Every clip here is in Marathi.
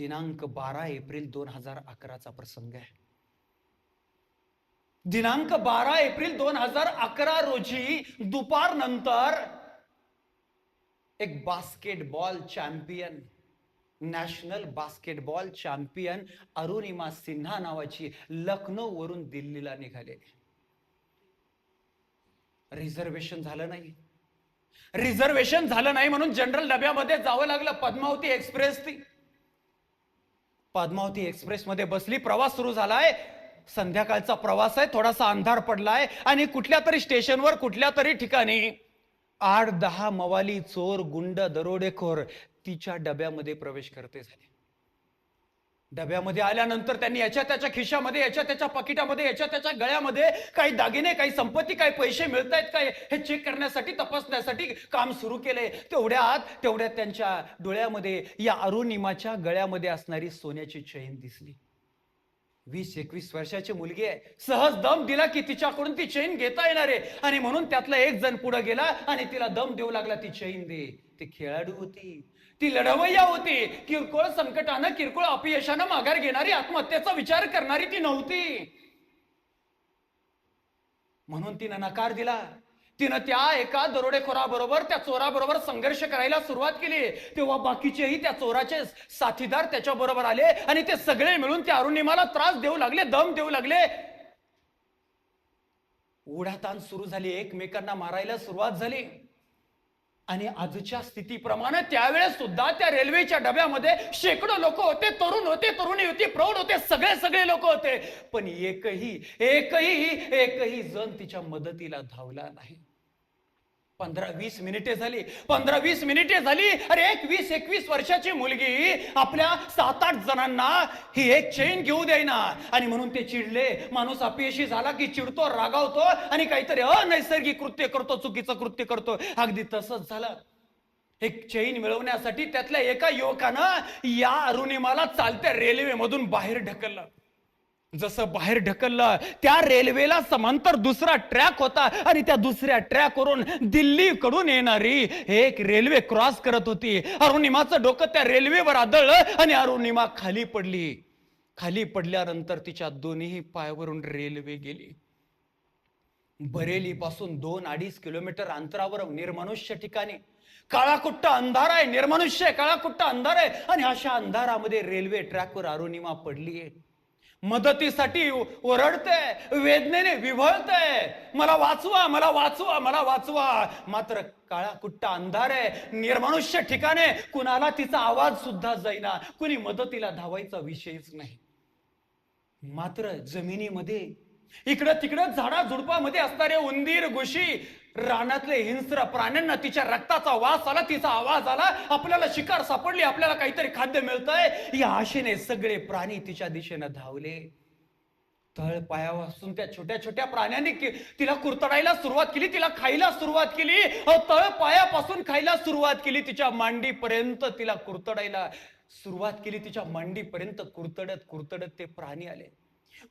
दिनांक बारा एप्रिल दोन हजार अकराचा प्रसंग आहे. दिनांक बारा एप्रिल दोन हजार अकरा रोजी दुपार नंतर एक basketball champion national basketball champion Arunima Sinha नावाची लखनौ वरून दिल्लीला निघाले. रिझर्वेशन झालं नाही. रिझर्वेशन झालं नाही म्हणून जनरल डब्यामध्ये जावं लागलं पद्मावती एक्सप्रेस ती पद्मावती एक्सप्रेसमध्ये बसली प्रवास सुरू झालाय. संध्याकाळचा प्रवास आहे थोडासा अंधार पडलाय आणि कुठल्या तरी स्टेशनवर कुठल्या तरी ठिकाणी आठ दहा मवाली चोर गुंड दरोडेखोर तिच्या डब्यामध्ये प्रवेश करते झाले. डब्यामध्ये आल्यानंतर त्यांनी याच्या त्याच्या खिशामध्ये याच्या त्याच्या पाकिटामध्ये याच्या त्याच्या गळ्यामध्ये काही दागिने काही संपत्ती काही पैसे मिळत आहेत काय? हे चेक करण्यासाठी तपासण्यासाठी काम सुरू केले तेवढ्यात तेवढ्यात त्यांच्या डोळ्यामध्ये या अरुणिमाच्या गळ्यामध्ये असणारी सोन्याची चैन दिसली. वीस एकवीस वर्षाची मुलगी आहे. सहज दम दिला की तिच्याकडून ती चैन घेता येणार. आहे आणि म्हणून त्यातला एक जण पुढे गेला आणि तिला दम देऊ लागला ती चैन दे. ती खेळाडू होती. ती लढवय्या होती. किरकोळ संकटानं किरकोळ अपयशानं माघार घेणारी आत्महत्येचा विचार करणारी ती नव्हती. म्हणून तिनं नकार दिला. तिनं त्या एका दरोडेखोराबरोबर त्या चोराबरोबर संघर्ष करायला सुरुवात केली. तेव्हा बाकीचेही त्या चोराचे साथीदार त्याच्या बरोबर आले आणि ते सगळे मिळून त्या अरुणिमाला त्रास देऊ लागले दम देऊ लागले. उडाताण सुरू झाली एकमेकांना मारायला सुरुवात झाली. आणि आजच्या स्थितीप्रमाणे त्यावेळेस सुद्धा त्या रेल्वेच्या डब्यामध्ये शेकडो लोक होते तरुण होते तरुणी होती प्रौढ होते सगळे सगळे लोक होते. पण एकही एकही एकही जण तिच्या मदतीला धावला नाही. पंधरा वीस मिनिटे झाली पंधरा वीस मिनिटे झाली अरे एक वीस एकवीस वर्षाची मुलगी आपल्या सात आठ जणांना ही एक चेन घेऊ देईना. आणि म्हणून ते चिडले. माणूस अपयशी झाला की चिडतो रागावतो आणि काहीतरी अनैसर्गिक कृत्य करतो चुकीचं कृत्य करतो. अगदी तसंच झालं. एक चैन मिळवण्यासाठी त्यातल्या एका युवकानं या अरुणिमाला चालत्या रेल्वेमधून बाहेर ढकललं. जसं बाहेर ढकललं त्या रेल्वेला समांतर दुसरा ट्रॅक होता आणि त्या दुसऱ्या ट्रॅकवरून दिल्लीकडून येणारी एक रेल्वे क्रॉस करत होती. अरुणिमाचं डोकं त्या रेल्वेवर आदळलं आणि अरुणिमा खाली पडली. खाली पडल्यानंतर तिच्या दोन्ही पायावरून रेल्वे गेली. बरेली पासून दोन अडीच किलोमीटर अंतरावर निर्मनुष्य ठिकाणी. काळाकुट्ट अंधार आहे निर्मनुष्य आहे, काळाकुट्ट अंधार आहे. आणि अशा अंधारामध्ये रेल्वे ट्रॅकवर अरुणिमा पडलीये. मदतीसाठी ओरडते वेदनेने विव्हळते मला वाचवा मला वाचवा मला वाचवा. मात्र काळा कुट्टा अंधार आहे. निर्मनुष्य ठिकाणे कुणाला तिचा आवाज सुद्धा जाईना. कुणी मदतीला धावायचा विषयच नाही. मात्र जमिनीमध्ये इकडं तिकडं झाडा झुडपामध्ये असणारे उंदीर घुशी रानातले हिंस्र प्राण्यांना तिच्या रक्ताचा वास आला तिचा आवाज आला. आपल्याला शिकार सापडली आपल्याला काहीतरी खाद्य मिळतंय. या आशेने सगळे प्राणी तिच्या दिशेनं धावले. तळपायापासून त्या छोट्या छोट्या प्राण्यांनी तिला कुरतडायला सुरुवात केली तिला खायला सुरुवात केली. तळपायापासून खायला सुरुवात केली. तिच्या मांडीपर्यंत तिला कुरतडायला सुरुवात केली. तिच्या मांडीपर्यंत कुरतडत कुरतडत ते प्राणी आले.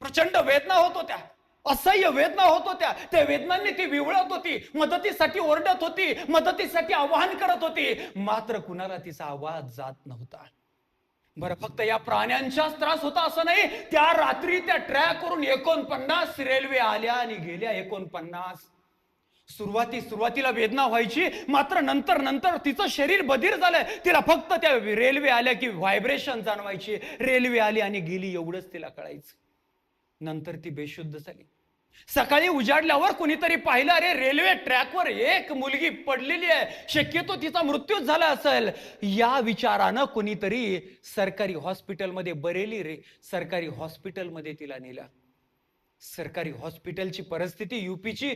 प्रचंड वेदना होत होत्या. असह्य वेदना होत होत्या. त्या वेदनांनी ती विवळत होती. मदतीसाठी ओरडत होती. मदतीसाठी आवाहन करत होती. मात्र कुणाला तिचा आवाज जात नव्हता. बरं फक्त या प्राण्यांचाच त्रास होता असं नाही. त्या रात्री त्या ट्रॅक करून एकोणपन्नास रेल्वे आल्या आणि गेल्या एकोणपन्नास. सुरुवाती सुरुवातीला वेदना व्हायची. मात्र नंतर नंतर तिचं शरीर बधीर झालंय तिला फक्त त्या रेल्वे आल्या की व्हायब्रेशन जाणवायची. रेल्वे आली आणि गेली एवढंच तिला कळायचं. नंतर ती बेशुद्ध झाली. सकाळी उजाडल्यावर कुणीतरी पाहिलं अरे रेल्वे ट्रॅकवर एक मुलगी पडलेली आहे. शक्यतो तिचा मृत्यूच झाला असेल. या विचारानं कुणीतरी सरकारी हॉस्पिटलमध्ये बरेली रे. सरकारी हॉस्पिटलमध्ये तिला नेला. सरकारी हॉस्पिटलची परिस्थिती युपीची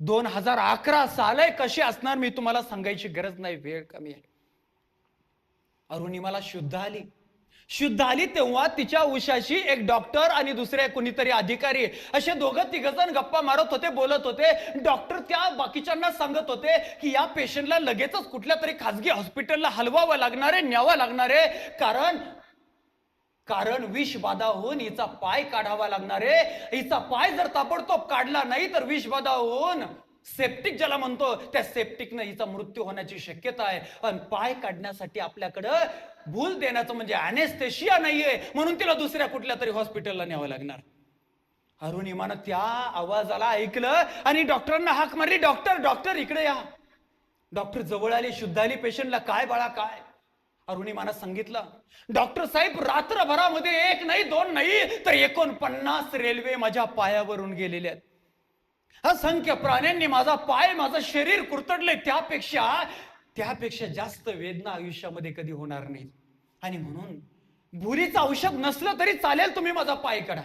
दोन हजार अकरा साल आहे कशी असणार मी तुम्हाला सांगायची गरज नाही वेळ कमी आहे. अरुणिमाला शुद्ध आली. शुद्ध आली तेव्हा तिच्या उशाशी एक डॉक्टर आणि दुसरे कुणीतरी अधिकारी असे दोघं तिघ जण गप्पा मारत होते बोलत होते. डॉक्टर त्या बाकीच्यांना सांगत होते की या पेशंटला लगेचच कुठल्या तरी खाजगी हॉस्पिटलला हलवावं लागणार आहे न्यावं लागणार. आहे कारण कारण विष बाधा होऊन हिचा पाय काढावा लागणार. आहे हिचा पाय जर ताबडतोब काढला नाही तर विष बाधा होऊन सेप्टिक ज्याला म्हणतो त्या सेप्टिकनं हिचा मृत्यू होण्याची शक्यता आहे. आणि पाय काढण्यासाठी आपल्याकडं भूल देण्याचं म्हणजे अनेस्थेशिया नाहीये. म्हणून तिला दुसऱ्या कुठल्या तरी हॉस्पिटलला न्यावं लागणार. अरुणिमानं त्या आवाजाला ऐकलं आणि डॉक्टरांना हाक मारली डॉक्टर डॉक्टर इकडे या. डॉक्टर जवळ आली शुद्ध आली पेशंटला काय बाळा काय? अरुणिमानं सांगितलं डॉक्टर साहेब रात्रभरामध्ये एक नाही दोन नाही तर एकोणपन्नास रेल्वे माझ्या पायावरून गेलेल्या आहेत. असंख्य प्राण्यांनी माझा पाय माझं शरीर कुरतडले त्यापेक्षा त्यापेक्षा जास्त वेदना आयुष्यामध्ये कधी होणार नाही आणि म्हणून भुरीचं औषध नसलं तरी चालेल तुम्ही माझा पाय काढा.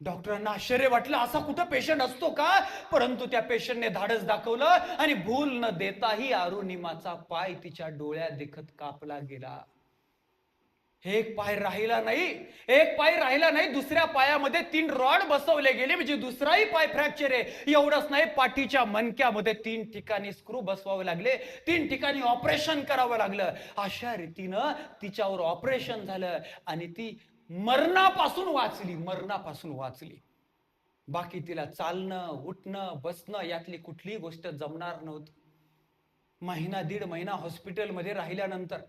डॉक्टरांना आश्चर्य वाटलं असा कुठं पेशंट असतो का? परंतु त्या पेशंटने धाडस दाखवलं आणि भूल न देताही अरुणिमाचा पाय तिच्या डोळ्या देखत कापला गेला. एक पाय राहिला नाही एक पाय राहिला नाही दुसऱ्या पायामध्ये तीन रॉड बसवले गेले म्हणजे दुसराही पाय फ्रॅक्चर आहे. एवढंच नाही पाठीच्या मनक्यामध्ये तीन ठिकाणी स्क्रू बसवावे लागले तीन ठिकाणी ऑपरेशन करावं लागलं. अशा रीतीनं तिच्यावर ऑपरेशन झालं आणि ती मरणापासून वाचली मरणापासून वाचली. बाकी तिला चालणं उठणं बसणं यातली कुठलीही गोष्ट जमणार नव्हती. महिना दीड महिना हॉस्पिटलमध्ये राहिल्यानंतर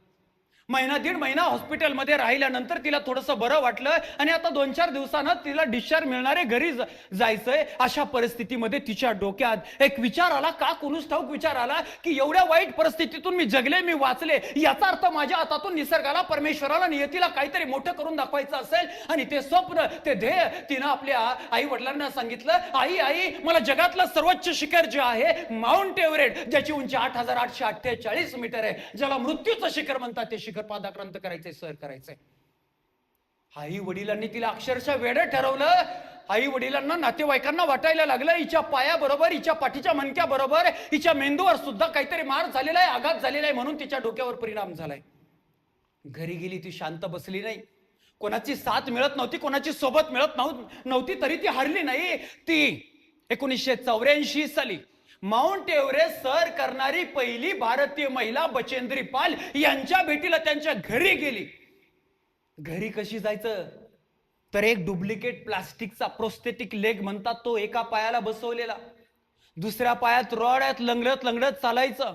महिना दीड महिना हॉस्पिटलमध्ये राहिल्यानंतर तिला थोडंसं बरं वाटलं आणि आता दोन चार दिवसानं तिला डिस्चार्ज मिळणारे घरी जायचंय. अशा परिस्थितीमध्ये तिच्या डोक्यात एक विचार आला का कुणूस ठाऊक विचार आला की एवढ्या वाईट परिस्थितीतून मी जगले मी वाचले. याचा अर्थ माझ्या हातातून निसर्गाला परमेश्वराला नियतीला काहीतरी मोठं करून दाखवायचं असेल आणि ते स्वप्न ते ध्येय तिनं आपल्या आई वडिलांना सांगितलं आई आई मला जगातलं सर्वोच्च शिखर जे आहे माउंट एव्हरेस्ट ज्याची उंची आठ हजार आठशे अठ्ठेचाळीस मीटर आहे ज्याला मृत्यूचं शिखर म्हणतात ते शिखर पादाक्रांत करायचंय सर करायचंय. आई वडिलांनी तिला अक्षरशः वेडं ठरवलं. आई वडिलांना नातेवाईकांना वाटायला लागलं हिच्या पायाबरोबर हिच्या पाठीच्या मणक्याबरोबर हिच्या मेंदूवर सुद्धा काहीतरी मार झालेला आहे आघात झालेला आहे म्हणून तिच्या डोक्यावर परिणाम झालाय. घरी गेली ती शांत बसली नाही. कोणाची साथ मिळत नव्हती कोणाची सोबत मिळत नव्हती तरी ती हरली नाही. ती एकोणीसशे चौऱ्याऐंशी साली माउंट एव्हरेस्ट सर करणारी पहिली भारतीय महिला बचेंद्री पाल यांच्या भेटीला त्यांच्या घरी गेली. घरी कशी जायचं? तर एक डुप्लिकेट प्लास्टिकचा प्रोस्थेटिक लेग म्हणतात तो एका पायाला बसवलेला. दुसऱ्या पायात रॉड आहेत लंगडत लंगडत चालायचं.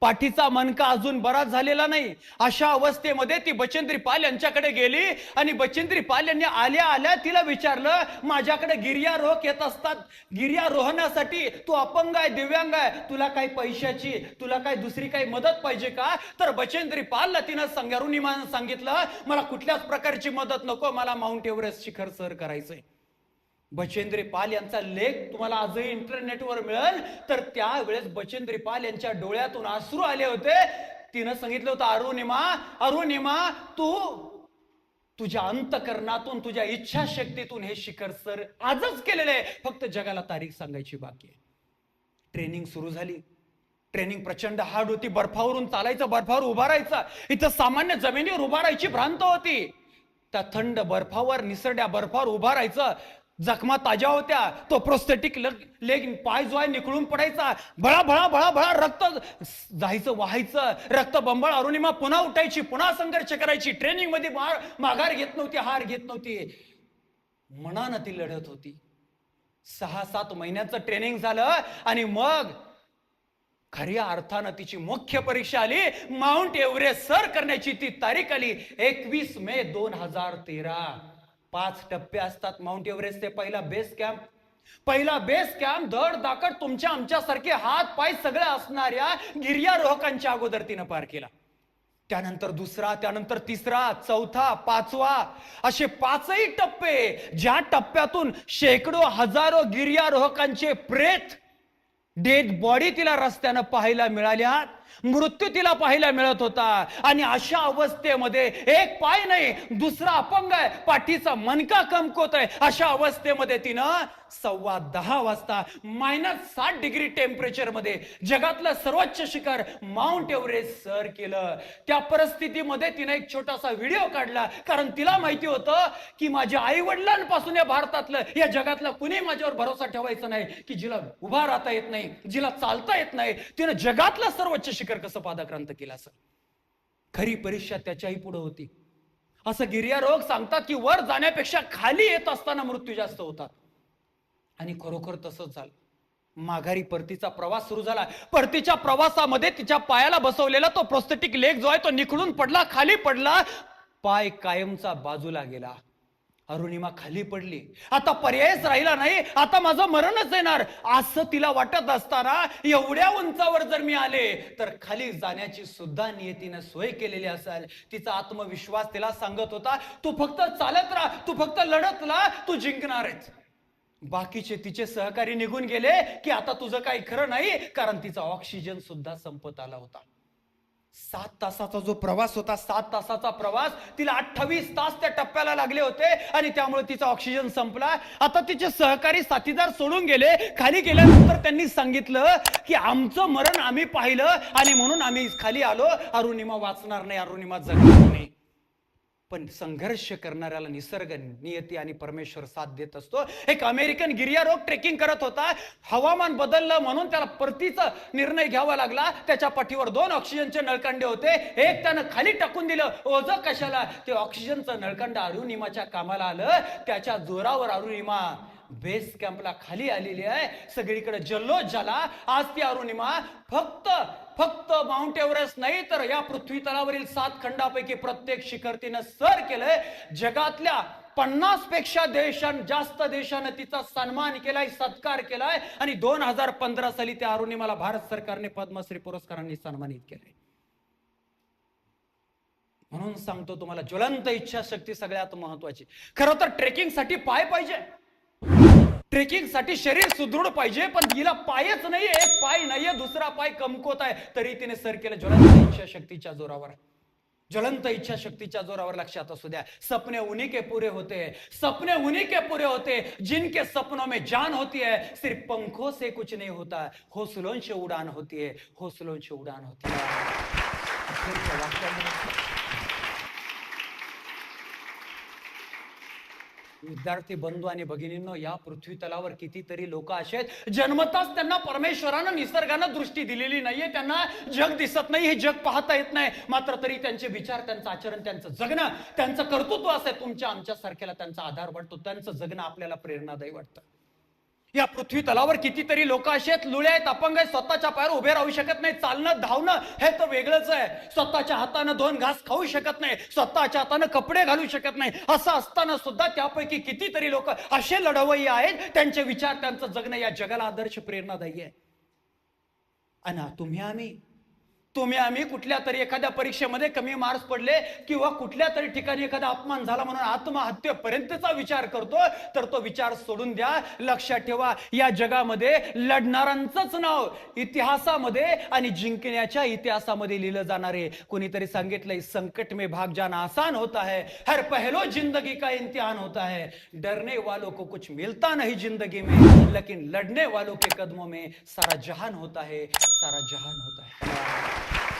पाठीचा मनका अजून बराच झालेला नाही. अशा अवस्थेमध्ये ती बचेंद्री पाल यांच्याकडे गेली आणि बचेंद्री पाल यांनी आल्या आल्या तिला विचारलं माझ्याकडे गिर्यारोहक येत असतात. गिर्यारोहणासाठी तू अपंग आहे दिव्यांग आहे. तुला काही पैशाची तुला काही दुसरी काही मदत पाहिजे का? तर बचेंद्री पालला तिनं संगारुनिमानं सांगितलं मला कुठल्याच प्रकारची मदत नको. मला माउंट एव्हरेस्ट शिखर सर करायचंय. बचेंद्री पाल यांचा लेख तुम्हाला आजही इंटरनेटवर मिळेल. तर त्यावेळेस बचेंद्री पाल यांच्या डोळ्यातून आसरू आले होते. तिनं सांगितलं होतं अरुणिमा अरुणिमा तू तुझ्या अंतकरणातून तुझ्या इच्छाशक्तीतून हे शिखर सर आजच केलेलं आहे. फक्त जगाला तारीख सांगायची बाकी आहे. ट्रेनिंग सुरू झाली. ट्रेनिंग प्रचंड हार्ड होती. बर्फावरून चालायचं बर्फावर उभा राहायचं. इथं सामान्य जमिनीवर उभा राहायची भ्रांत होती. त्या थंड बर्फावर निसरड्या बर्फावर उभा राहायचं. जखमा ताज्या होत्या. तो प्रोस्थेटिक लेग पाय जो आहे निकळून पडायचा. भळा भळा भळा भळा रक्त जायचं व्हायचं. रक्त बंबळ अरुणिमा पुन्हा उठायची पुन्हा संघर्ष करायची. ट्रेनिंगमध्ये माघार घेत नव्हती हार घेत नव्हती. मनानं ती लढत होती. सहा सात महिन्याचं ट्रेनिंग झालं आणि मग खऱ्या अर्थानं तिची मुख्य परीक्षा आली. माउंट एव्हरेस्ट सर करण्याची ती तारीख आली. एकवीस मे दोन हजार तेरा. पाच टप्पे असतात. माउंट एव्हरेस्टचे पहिला बेस कॅम्प पहिला बेस कॅम्प धड दाकड तुमच्या आमच्यासारखे हात पाय सगळं असणाऱ्या गिर्यारोहकांच्या अगोदर तिनं पार केला. त्यानंतर दुसरा त्यानंतर तिसरा चौथा पाचवा असे पाचही टप्पे ज्या टप्प्यातून शेकडो हजारो गिर्यारोहकांचे प्रेत डेड बॉडी तिला रस्त्यानं पाहायला मिळाल्या मृत्यू तिला पाहायला मिळत होता. आणि अशा अवस्थेमध्ये एक पाय नाही दुसरा अपंग आहे. पाठीचा मनका कमकोत आहे. अशा अवस्थेमध्ये तिनं सव्वा दहा वाजता मायनस साठ डिग्री टेम्परेचरमध्ये जगातलं सर्वोच्च शिखर माउंट एव्हरेस्ट सर केलं. त्या परिस्थितीमध्ये तिनं एक छोटासा व्हिडिओ काढला. कारण तिला माहिती होतं की माझ्या आई वडिलांपासून या भारतातलं या जगातलं कुणी माझ्यावर भरोसा ठेवायचा नाही की जिला उभा राहता येत नाही जिला चालता येत नाही. तिनं जगातलं सर्वोच्च शिखर कसं पादाक्रांत केलं असं? खरी परीक्षा त्याच्याही पुढे होती. असं गिर्यारोग सांगतात की वर जाण्यापेक्षा खाली येत असताना मृत्यू जास्त होतात. आणि खरोखर तसंच झालं. माघारी परतीचा प्रवास सुरू झाला. परतीच्या प्रवासामध्ये तिच्या पायाला बसवलेला तो प्रोस्थेटिक लेग जो आहे तो निखळून पडला खाली पडला पाय कायमचा बाजूला गेला. अरुणिमा खाली पडली. आता पर्यायच राहिला नाही. आता माझं मरणच येणार. असं तिला वाटत असताना एवढ्या उंचावर जर मी आले तर खाली जाण्याची सुद्धा नियतीनं सोय केलेली असेल. तिचा आत्मविश्वास तिला सांगत होता तू फक्त चालत राहा. तू फक्त लढत राहा तू जिंकणार आहेस बाकीचे तिचे सहकारी निघून गेले की आता तुझं काही खरं नाही कारण तिचा ऑक्सिजन सुद्धा संपत आला होता. सात तासाचा जो प्रवास होता सात तासाचा प्रवास तिला अठ्ठावीस तास त्या टप्प्याला लागले होते आणि त्यामुळे तिचा ऑक्सिजन संपला. आता तिचे सहकारी साथीदार सोडून गेले. खाली गेल्यानंतर त्यांनी सांगितलं की आमचं मरण आम्ही पाहिलं आणि म्हणून आम्ही खाली आलो. अरुणिमा वाचणार नाही अरुणिमा जगणार नाही. पण संघर्ष करणाऱ्याला निसर्ग नियती आणि परमेश्वर साथ देत असतो. एक अमेरिकन गिर्यारोग ट्रेकिंग करत होता. हवामान बदललं म्हणून त्याला परतीचा निर्णय घ्यावा लागला. त्याच्या पाठीवर दोन ऑक्सिजनचे नळकांडे होते. एक त्यानं खाली टाकून दिलं. ओझ कशाला? ते ऑक्सिजनचं नळकांड अरुणिमाच्या कामाला आलं. त्याच्या जोरावर अरुणिमा बेस कॅम्पला खाली आलेली आहे. सगळीकडे जल्लोष झाला. आज ती अरुणिमा फक्त फक्त माउंट एव्हरेस्ट नाही तर या पृथ्वी तलावरील सात खंडापैकी प्रत्येक शिखर तिनं सर केलंय. जगातल्या पन्नासपेक्षा देशां जास्त देशानं तिचा सन्मान केलाय सत्कार केलाय. आणि दोन हजार पंधरा साली त्या अरुणिमाला भारत सरकारने पद्मश्री पुरस्कारांनी सन्मानित केलंय. म्हणून सांगतो तुम्हाला ज्वलंत इच्छाशक्ती सगळ्यात महत्वाची. खरं तर ट्रेकिंगसाठी पाय पाहिजे. ट्रेकिंगसाठी शरीर सुदृढ पाहिजे पण हिला पायच नाहीये. एक पाय नाहीये दुसरा पाय कमकोत आहे. तरी तिने सर केलं ज्वलंत इच्छाशक्तीच्या जोरावर. ज्वलंत इच्छाशक्तीच्या जोरावर लक्षात असू द्या. सपने उन्हीं के पूरे होते. हैं सपने उन्हीं के पूरे होते. जिनके सपनों में जान होती है सिर्फ पंखों से कुछ नहीं होता. हौसलों से उड़ान होती है. हौसलों से उड़ान होती है? विद्यार्थी बंधू आणि भगिनींनो या पृथ्वी तलावर कितीतरी लोक असे आहेत जन्मताच त्यांना परमेश्वरानं निसर्गानं दृष्टी दिलेली नाहीये. त्यांना जग दिसत नाही हे जग पाहता येत नाही. मात्र तरी त्यांचे विचार त्यांचं आचरण त्यांचं जगणं त्यांचं कर्तृत्व असं तुमच्या आमच्या सारख्याला त्यांचा आधार वाटतो. त्यांचं जगणं आपल्याला प्रेरणादायी वाटतं. या पृथ्वी तलावर कितीतरी लोक असे आहेत लुळे आहेत अपंग आहेत स्वतःच्या पायावर उभे राहू शकत नाही चालणं धावणं हे तर वेगळंच आहे. स्वतःच्या हातानं दोन घास खाऊ शकत नाही स्वतःच्या हातानं कपडे घालू शकत नाही. असं असताना सुद्धा त्यापैकी कितीतरी लोक असे लढवय्ये आहेत त्यांचे विचार त्यांचं जगणं या जगाला आदर्श प्रेरणादायी आहे. आणि तुम्ही आम्ही तुम्ही आम्ही कुठल्या तरी एखाद्या परीक्षेमध्ये कमी मार्क्स पडले किंवा कुठल्या तरी ठिकाणी एखादा अपमान झाला म्हणून आत्महत्येपर्यंतचा विचार करतो तर तो विचार सोडून द्या. लक्षात ठेवा या जगामध्ये लढणाऱ्यांचंच नाव इतिहासामध्ये आणि जिंकण्याच्या इतिहासामध्ये लिहिलं जाणार आहे. कोणीतरी सांगितलंय संकट में भाग जाना आसान होता है हर पहलो जिंदगी का इम्तिहान होता है. डरने वालों को कुछ मिलता नहीं जिंदगी में लेकिन लड़ने वालों के कदमों में सारा जहान होता है सारा जहान होता है। Yeah.